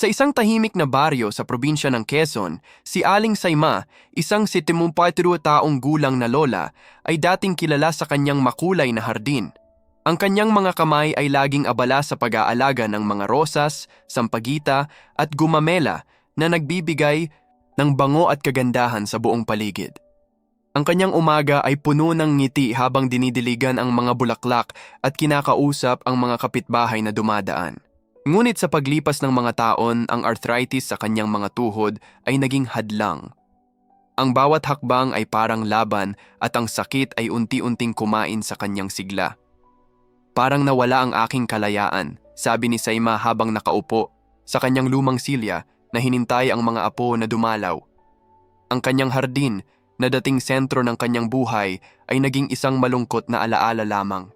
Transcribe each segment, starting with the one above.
Sa isang tahimik na baryo sa probinsya ng Quezon, si Aling Saima, isang 72 taong gulang na lola, ay dating kilala sa kanyang makulay na hardin. Ang kanyang mga kamay ay laging abala sa pag-aalaga ng mga rosas, sampagita at gumamela na nagbibigay ng bango at kagandahan sa buong paligid. Ang kanyang umaga ay puno ng ngiti habang dinidiligan ang mga bulaklak at kinakausap ang mga kapitbahay na dumadaan. Ngunit sa paglipas ng mga taon, ang arthritis sa kanyang mga tuhod ay naging hadlang. Ang bawat hakbang ay parang laban at ang sakit ay unti-unting kumain sa kanyang sigla. Parang nawala ang aking kalayaan, sabi ni Saima habang nakaupo sa kanyang lumang silya na hinintay ang mga apo na dumalaw. Ang kanyang hardin na dating sentro ng kanyang buhay ay naging isang malungkot na alaala lamang.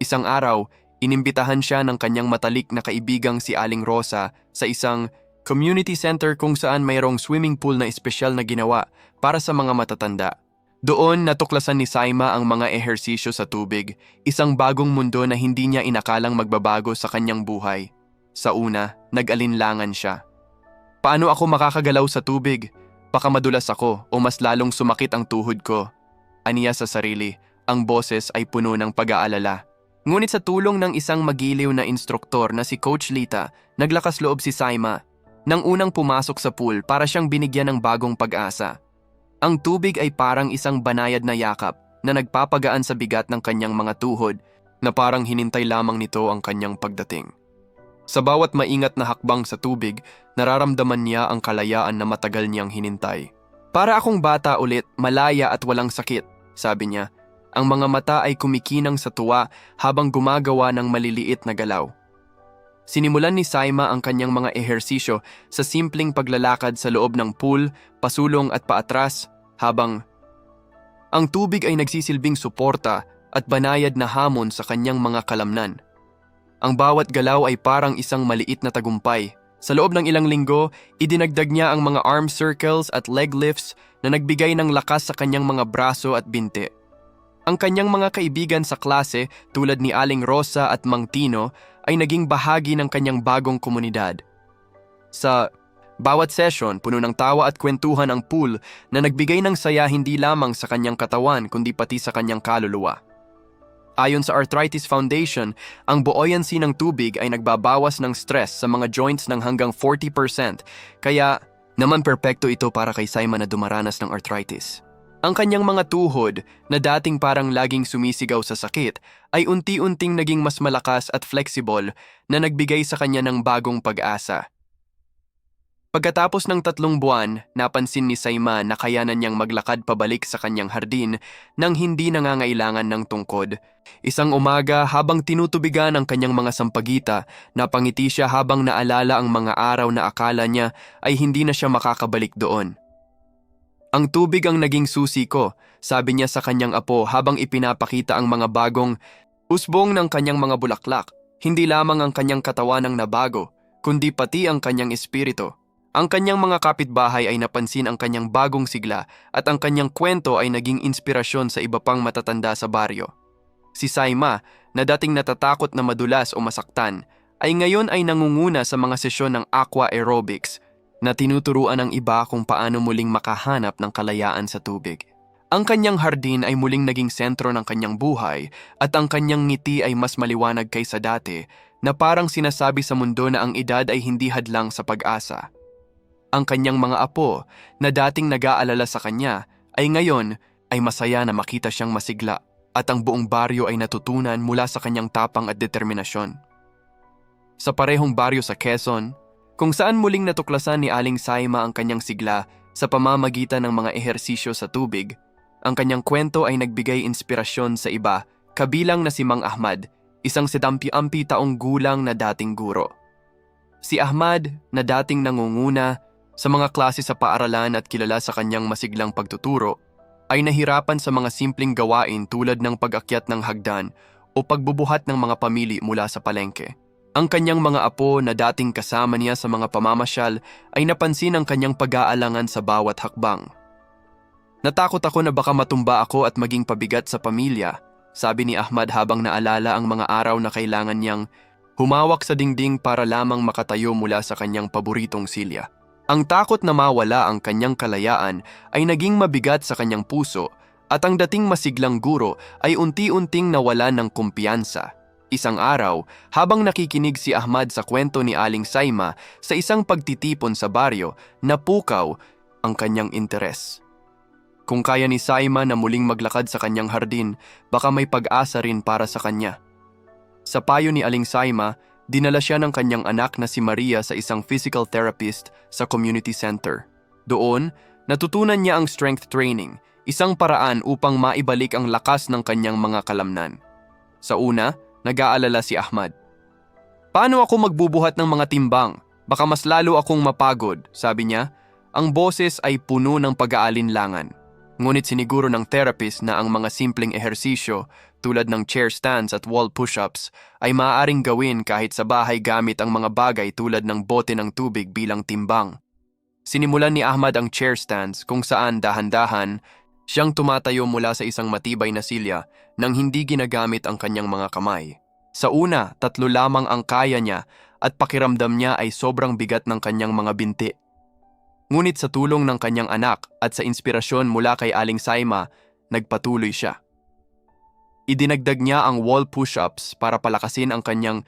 Isang araw, inimbitahan siya ng kanyang matalik na kaibigang si Aling Rosa sa isang community center kung saan mayroong swimming pool na espesyal na ginawa para sa mga matatanda. Doon natuklasan ni Saima ang mga ehersisyo sa tubig, isang bagong mundo na hindi niya inakalang magbabago sa kanyang buhay. Sa una, nag-alinlangan siya. Paano ako makakagalaw sa tubig? Baka madulas ako o mas lalong sumakit ang tuhod ko. Aniya sa sarili, ang boses ay puno ng pag-aalala. Ngunit sa tulong ng isang magiliw na instruktor na si Coach Lita, naglakas loob si Saima. Nang unang pumasok sa pool para siyang binigyan ng bagong pag-asa. Ang tubig ay parang isang banayad na yakap na nagpapagaan sa bigat ng kanyang mga tuhod na parang hinintay lamang nito ang kanyang pagdating. Sa bawat maingat na hakbang sa tubig, nararamdaman niya ang kalayaan na matagal niyang hinintay. Para akong bata ulit, malaya at walang sakit, sabi niya. Ang mga mata ay kumikinang sa tuwa habang gumagawa ng maliliit na galaw. Sinimulan ni Saima ang kanyang mga ehersisyo sa simpleng paglalakad sa loob ng pool, pasulong at paatras habang ang tubig ay nagsisilbing suporta at banayad na hamon sa kanyang mga kalamnan. Ang bawat galaw ay parang isang maliit na tagumpay. Sa loob ng ilang linggo, idinagdag niya ang mga arm circles at leg lifts na nagbigay ng lakas sa kanyang mga braso at binti. Ang kanyang mga kaibigan sa klase tulad ni Aling Rosa at Mang Tino ay naging bahagi ng kanyang bagong komunidad. Sa bawat session, puno ng tawa at kwentuhan ang pool na nagbigay ng saya hindi lamang sa kanyang katawan kundi pati sa kanyang kaluluwa. Ayon sa Arthritis Foundation, ang buoyancy ng tubig ay nagbabawas ng stress sa mga joints ng hanggang 40%, kaya naman perpekto ito para kay Simon na dumaranas ng arthritis. Ang kanyang mga tuhod, na dating parang laging sumisigaw sa sakit, ay unti-unting naging mas malakas at flexible na nagbigay sa kanya ng bagong pag-asa. Pagkatapos ng tatlong buwan, napansin ni Saima na kayanan niyang maglakad pabalik sa kanyang hardin nang hindi nangangailangan ng tungkod. Isang umaga habang tinutubigan ang kanyang mga sampagita, napangiti siya habang naalala ang mga araw na akala niya ay hindi na siya makakabalik doon. Ang tubig ang naging susi ko, sabi niya sa kanyang apo habang ipinapakita ang mga bagong usbong ng kanyang mga bulaklak. Hindi lamang ang kanyang katawan ang nabago, kundi pati ang kanyang espiritu. Ang kanyang mga kapitbahay ay napansin ang kanyang bagong sigla at ang kanyang kwento ay naging inspirasyon sa iba pang matatanda sa baryo. Si Saima, na dating natatakot na madulas o masaktan, ay ngayon ay nangunguna sa mga sesyon ng aqua aerobics na tinuturuan ng iba kung paano muling makahanap ng kalayaan sa tubig. Ang kanyang hardin ay muling naging sentro ng kanyang buhay at ang kanyang ngiti ay mas maliwanag kaysa dati na parang sinasabi sa mundo na ang edad ay hindi hadlang sa pag-asa. Ang kanyang mga apo na dating nag-aalala sa kanya ay ngayon ay masaya na makita siyang masigla at ang buong baryo ay natutunan mula sa kanyang tapang at determinasyon. Sa parehong baryo sa Quezon, kung saan muling natuklasan ni Aling Saima ang kanyang sigla sa pamamagitan ng mga ehersisyo sa tubig, ang kanyang kwento ay nagbigay inspirasyon sa iba, kabilang na si Mang Ahmad, isang sedampi-ampi taong gulang na dating guro. Si Ahmad, na dating nangunguna sa mga klase sa paaralan at kilala sa kanyang masiglang pagtuturo, ay nahirapan sa mga simpleng gawain tulad ng pag-akyat ng hagdan o pagbubuhat ng mga pamili mula sa palengke. Ang kanyang mga apo na dating kasama niya sa mga pamamasyal ay napansin ang kanyang pag-aalangan sa bawat hakbang. Natakot ako na baka matumba ako at maging pabigat sa pamilya, sabi ni Ahmad habang naalala ang mga araw na kailangan niyang Humawak sa dingding para lamang makatayo mula sa kanyang paboritong silya. Ang takot na mawala ang kanyang kalayaan ay naging mabigat sa kanyang puso at ang dating masiglang guro ay unti-unting nawala ng kumpiyansa. Isang araw, habang nakikinig si Ahmad sa kwento ni Aling Saima sa isang pagtitipon sa baryo, napukaw ang kanyang interes. Kung kaya ni Saima na muling maglakad sa kanyang hardin, baka may pag-asa rin para sa kanya. Sa payo ni Aling Saima, dinala siya ng kanyang anak na si Maria sa isang physical therapist sa community center. Doon, natutunan niya ang strength training, isang paraan upang maibalik ang lakas ng kanyang mga kalamnan. Sa una, nag-aalala si Ahmad. Paano ako magbubuhat ng mga timbang? Baka mas lalo akong mapagod, sabi niya. Ang boses ay puno ng pag-aalinlangan. Ngunit siniguro ng therapist na ang mga simpleng ehersisyo tulad ng chair stands at wall push-ups ay maaaring gawin kahit sa bahay gamit ang mga bagay tulad ng bote ng tubig bilang timbang. Sinimulan ni Ahmad ang chair stands kung saan dahan-dahan siyang tumatayo mula sa isang matibay na silya nang hindi ginagamit ang kanyang mga kamay. Sa una, tatlo lamang ang kaya niya at pakiramdam niya ay sobrang bigat ng kanyang mga binti. Ngunit sa tulong ng kanyang anak at sa inspirasyon mula kay Aling Saima, nagpatuloy siya. Idinagdag niya ang wall push-ups para palakasin ang kanyang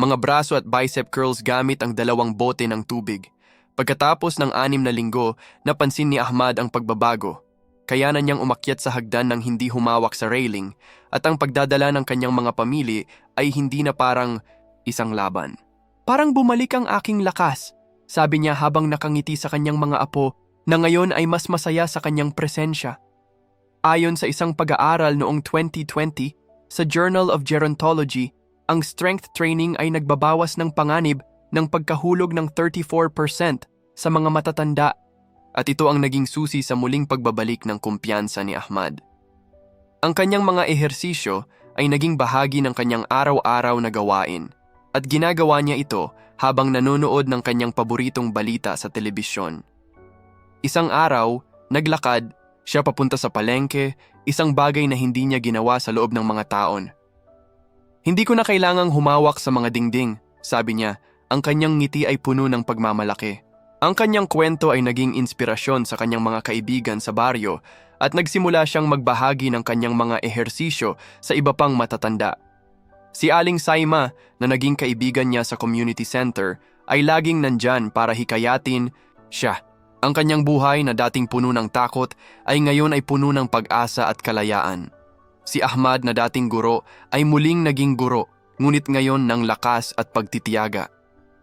mga braso at bicep curls gamit ang dalawang bote ng tubig. Pagkatapos ng anim na linggo, napansin ni Ahmad ang pagbabago. Kaya na niyang umakyat sa hagdan ng hindi humawak sa railing at ang pagdadala ng kanyang mga pamili ay hindi na parang isang laban. Parang bumalik ang aking lakas, sabi niya habang nakangiti sa kanyang mga apo na ngayon ay mas masaya sa kanyang presensya. Ayon sa isang pag-aaral noong 2020 sa Journal of Gerontology, ang strength training ay nagbabawas ng panganib ng pagkahulog ng 34% sa mga matatanda at ito ang naging susi sa muling pagbabalik ng kumpiyansa ni Ahmad. Ang kanyang mga ehersisyo ay naging bahagi ng kanyang araw-araw na gawain at ginagawa niya ito habang nanonood ng kanyang paboritong balita sa telebisyon. Isang araw, naglakad siya papunta sa palengke, isang bagay na hindi niya ginawa sa loob ng mga taon. Hindi ko na kailangang humawak sa mga dingding, sabi niya, ang kanyang ngiti ay puno ng pagmamalaki. Ang kanyang kwento ay naging inspirasyon sa kanyang mga kaibigan sa baryo at nagsimula siyang magbahagi ng kanyang mga ehersisyo sa iba pang matatanda. Si Aling Saima na naging kaibigan niya sa community center ay laging nandyan para hikayatin siya ang kanyang buhay na dating puno ng takot ay ngayon ay puno ng pag-asa at kalayaan. Si Ahmad na dating guro ay muling naging guro, ngunit ngayon ng lakas at pagtitiyaga.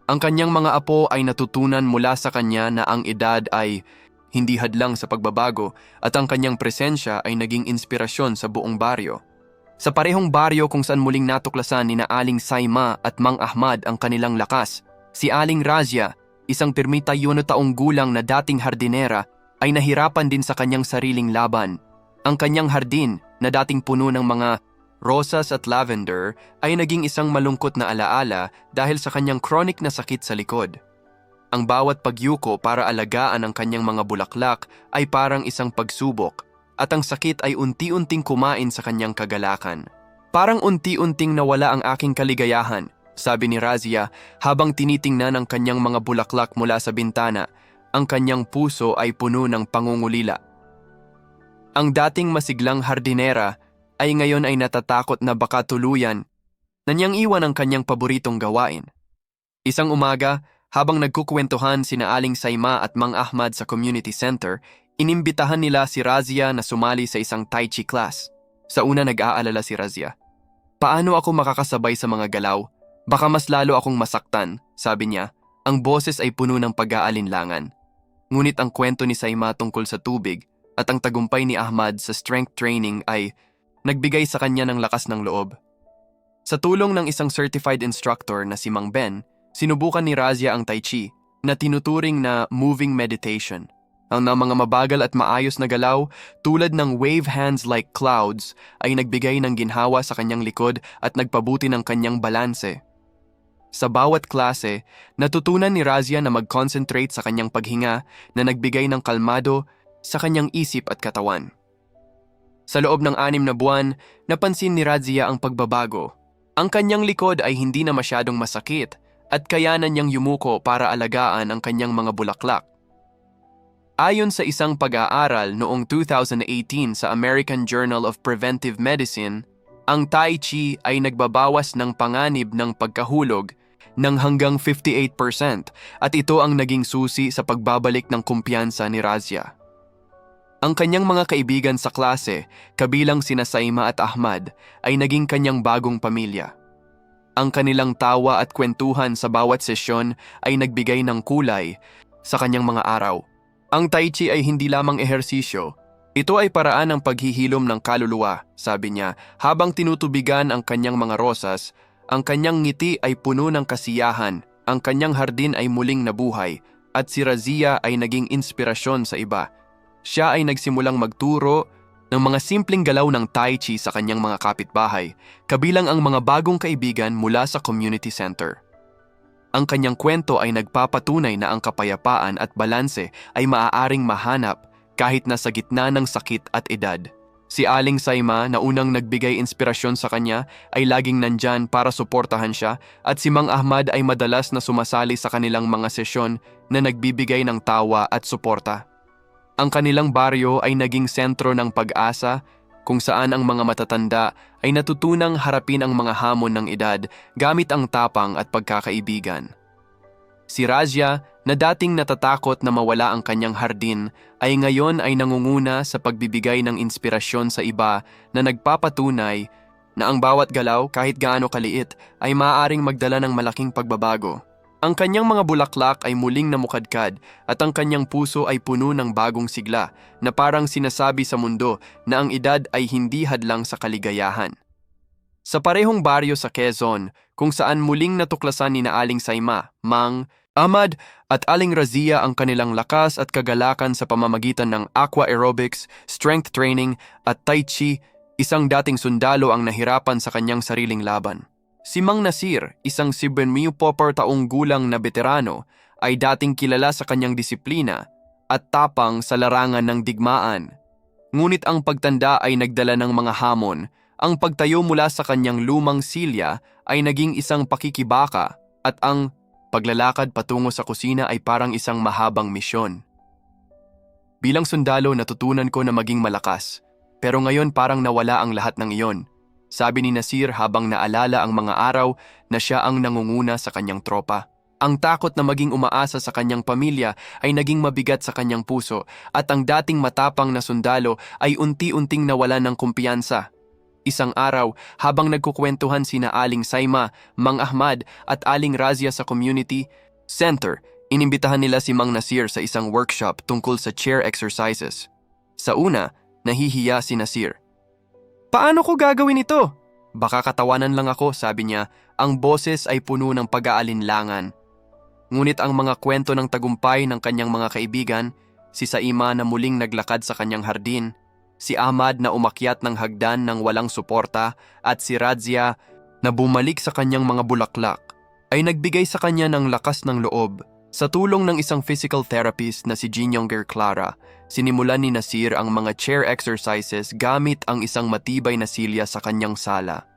Ang kanyang mga apo ay natutunan mula sa kanya na ang edad ay hindi hadlang sa pagbabago at ang kanyang presensya ay naging inspirasyon sa buong baryo. Sa parehong baryo kung saan muling natuklasan ni na Aling Saima at Mang Ahmad ang kanilang lakas, si Aling Razia isang 31 taong gulang na dating hardinera, ay nahirapan din sa kanyang sariling laban. Ang kanyang hardin na dating puno ng mga rosas at lavender ay naging isang malungkot na alaala dahil sa kanyang chronic na sakit sa likod. Ang bawat pagyuko para alagaan ang kanyang mga bulaklak ay parang isang pagsubok at ang sakit ay unti-unting kumain sa kanyang kagalakan. Parang unti-unting nawala ang aking kaligayahan sabi ni Razia habang tinitingnan ang kanyang mga bulaklak mula sa bintana. Ang kanyang puso ay puno ng pangungulila. Ang dating masiglang hardinera ay ngayon ay natatakot na baka tuluyan na niyang iwan ang kanyang paboritong gawain. Isang umaga, habang nagkukwentuhan sina Aling Saima at Mang Ahmad sa community center, inimbitahan nila si Razia na sumali sa isang Tai Chi class. Sa una nag-aalala si Razia. Paano ako makakasabay sa mga galaw? Baka mas lalo akong masaktan, sabi niya. Ang boses ay puno ng pag-aalinlangan. Ngunit ang kwento ni Saima tungkol sa tubig at ang tagumpay ni Ahmad sa strength training ay nagbigay sa kanya ng lakas ng loob. Sa tulong ng isang certified instructor na si Mang Ben, sinubukan ni Razia ang Tai Chi na tinuturing na moving meditation. Ang mga mabagal at maayos na galaw tulad ng wave hands like clouds ay nagbigay ng ginhawa sa kanyang likod at nagpabuti ng kanyang balanse sa bawat klase, natutunan ni Razia na mag-concentrate sa kanyang paghinga na nagbigay ng kalmado sa kanyang isip at katawan. Sa loob ng anim na buwan, napansin ni Razia ang pagbabago. Ang kanyang likod ay hindi na masyadong masakit at kayanan niyang yumuko para alagaan ang kanyang mga bulaklak. Ayon sa isang pag-aaral noong 2018 sa American Journal of Preventive Medicine, ang Tai Chi ay nagbabawas ng panganib ng pagkahulog ng hanggang 58% at ito ang naging susi sa pagbabalik ng kumpiyansa ni Razia. Ang kanyang mga kaibigan sa klase, kabilang sina Saima at Ahmad, ay naging kanyang bagong pamilya. Ang kanilang tawa at kwentuhan sa bawat sesyon ay nagbigay ng kulay sa kanyang mga araw. Ang Tai Chi ay hindi lamang ehersisyo, ito ay paraan ng paghihilom ng kaluluwa, sabi niya, habang tinutubigan ang kanyang mga rosas, ang kanyang ngiti ay puno ng kasiyahan, ang kanyang hardin ay muling nabuhay, at si Razia ay naging inspirasyon sa iba. Siya ay nagsimulang magturo ng mga simpleng galaw ng Tai Chi sa kanyang mga kapitbahay, kabilang ang mga bagong kaibigan mula sa community center. Ang kanyang kwento ay nagpapatunay na ang kapayapaan at balanse ay maaaring mahanap kahit nasa gitna ng sakit at edad. Si Aling Saima na unang nagbigay inspirasyon sa kanya ay laging nandyan para suportahan siya at si Mang Ahmad ay madalas na sumasali sa kanilang mga sesyon na nagbibigay ng tawa at suporta. Ang kanilang baryo ay naging sentro ng pag-asa kung saan ang mga matatanda ay natutunang harapin ang mga hamon ng edad gamit ang tapang at pagkakaibigan. Si Razia, na dating natatakot na mawala ang kanyang hardin, ay ngayon ay nangunguna sa pagbibigay ng inspirasyon sa iba na nagpapatunay na ang bawat galaw kahit gaano kaliit ay maaaring magdala ng malaking pagbabago. Ang kanyang mga bulaklak ay muling namukadkad at ang kanyang puso ay puno ng bagong sigla na parang sinasabi sa mundo na ang edad ay hindi hadlang sa kaligayahan. Sa parehong baryo sa Quezon, kung saan muling natuklasan ni na Aling Saima, Mang, Ahmad at Aling Razia ang kanilang lakas at kagalakan sa pamamagitan ng aqua aerobics, strength training at tai chi, isang dating sundalo ang nahirapan sa kanyang sariling laban. Si Mang Nasir, isang 74 taong gulang na veterano, ay dating kilala sa kanyang disiplina at tapang sa larangan ng digmaan. Ngunit ang pagtanda ay nagdala ng mga hamon. Ang pagtayo mula sa kanyang lumang silya ay naging isang pakikibaka at ang paglalakad patungo sa kusina ay parang isang mahabang misyon. Bilang sundalo natutunan ko na maging malakas, pero ngayon parang nawala ang lahat ng iyon. Sabi ni Nasir habang naalala ang mga araw na siya ang nangunguna sa kanyang tropa. Ang takot na maging umaasa sa kanyang pamilya ay naging mabigat sa kanyang puso at ang dating matapang na sundalo ay unti-unting nawala ng kumpiyansa. Isang araw, habang nagkukwentuhan sina Aling Saima, Mang Ahmad at Aling Razia sa community center, inimbitahan nila si Mang Nasir sa isang workshop tungkol sa chair exercises. Sa una, nahihiya si Nasir. Paano ko gagawin ito? Baka katawanan lang ako, sabi niya. Ang boses ay puno ng pag-aalinlangan. Ngunit ang mga kwento ng tagumpay ng kanyang mga kaibigan, si Saima na muling naglakad sa kanyang hardin, si Ahmad na umakyat ng hagdan ng walang suporta, at si Razia na bumalik sa kanyang mga bulaklak, ay nagbigay sa kanya ng lakas ng loob. Sa tulong ng isang physical therapist na si Jean Younger Clara, sinimulan ni Nasir ang mga chair exercises gamit ang isang matibay na silya sa kanyang sala.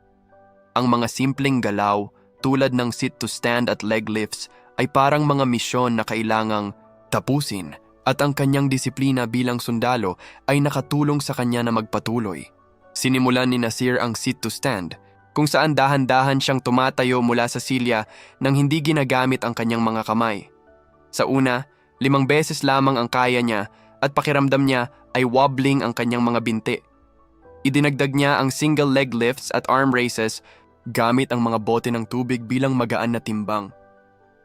Ang mga simpleng galaw tulad ng sit to stand at leg lifts ay parang mga misyon na kailangang tapusin at ang kanyang disiplina bilang sundalo ay nakatulong sa kanya na magpatuloy. Sinimulan ni Nasir ang sit to stand kung saan dahan-dahan siyang tumatayo mula sa silya nang hindi ginagamit ang kanyang mga kamay. Sa una, limang beses lamang ang kaya niya at pakiramdam niya ay wobbling ang kanyang mga binti. Idinagdag niya ang single leg lifts at arm raises gamit ang mga bote ng tubig bilang magaan na timbang.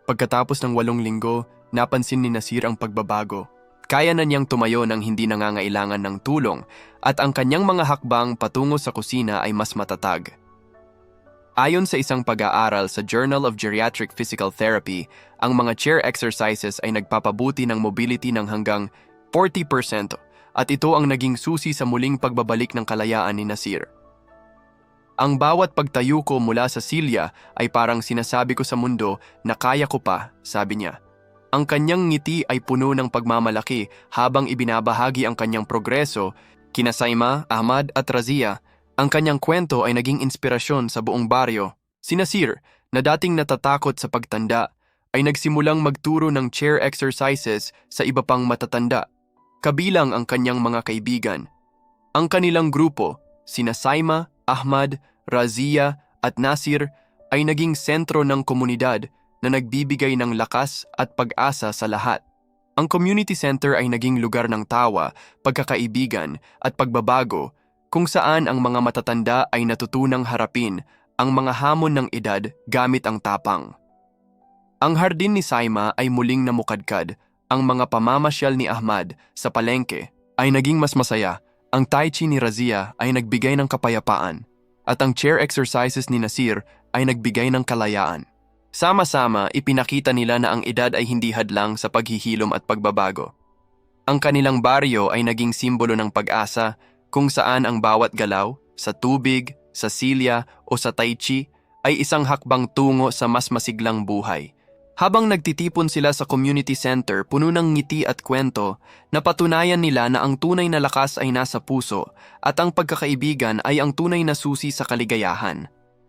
Pagkatapos ng walong linggo, napansin ni Nasir ang pagbabago. Kaya na niyang tumayo nang hindi nangangailangan ng tulong at ang kanyang mga hakbang patungo sa kusina ay mas matatag. Ayon sa isang pag-aaral sa Journal of Geriatric Physical Therapy, ang mga chair exercises ay nagpapabuti ng mobility ng hanggang 40% at ito ang naging susi sa muling pagbabalik ng kalayaan ni Nasir. Ang bawat pagtayo ko mula sa silya ay parang sinasabi ko sa mundo na kaya ko pa, sabi niya. Ang kanyang ngiti ay puno ng pagmamalaki habang ibinabahagi ang kanyang progreso kina Saima, Ahmad at Razia ang kanyang kwento ay naging inspirasyon sa buong baryo Si Nasir, na dating natatakot sa pagtanda, ay nagsimulang magturo ng chair exercises sa iba pang matatanda, kabilang ang kanyang mga kaibigan. Ang kanilang grupo, sina Saima, Ahmad, Razia at Nasir ay naging sentro ng komunidad na nagbibigay ng lakas at pag-asa sa lahat. Ang community center ay naging lugar ng tawa, pagkakaibigan at pagbabago kung saan ang mga matatanda ay natutunang harapin ang mga hamon ng edad gamit ang tapang. Ang hardin ni Saima ay muling namukadkad. Ang mga pamamasyal ni Ahmad sa palengke ay naging mas masaya. Ang tai chi ni Razia ay nagbigay ng kapayapaan. At ang chair exercises ni Nasir ay nagbigay ng kalayaan. Sama-sama, ipinakita nila na ang edad ay hindi hadlang sa paghihilom at pagbabago. Ang kanilang baryo ay naging simbolo ng pag-asa kung saan ang bawat galaw, sa tubig, sa silya o sa tai chi, ay isang hakbang tungo sa mas masiglang buhay. Habang nagtitipon sila sa community center puno ng ngiti at kwento, napatunayan nila na ang tunay na lakas ay nasa puso at ang pagkakaibigan ay ang tunay na susi sa kaligayahan.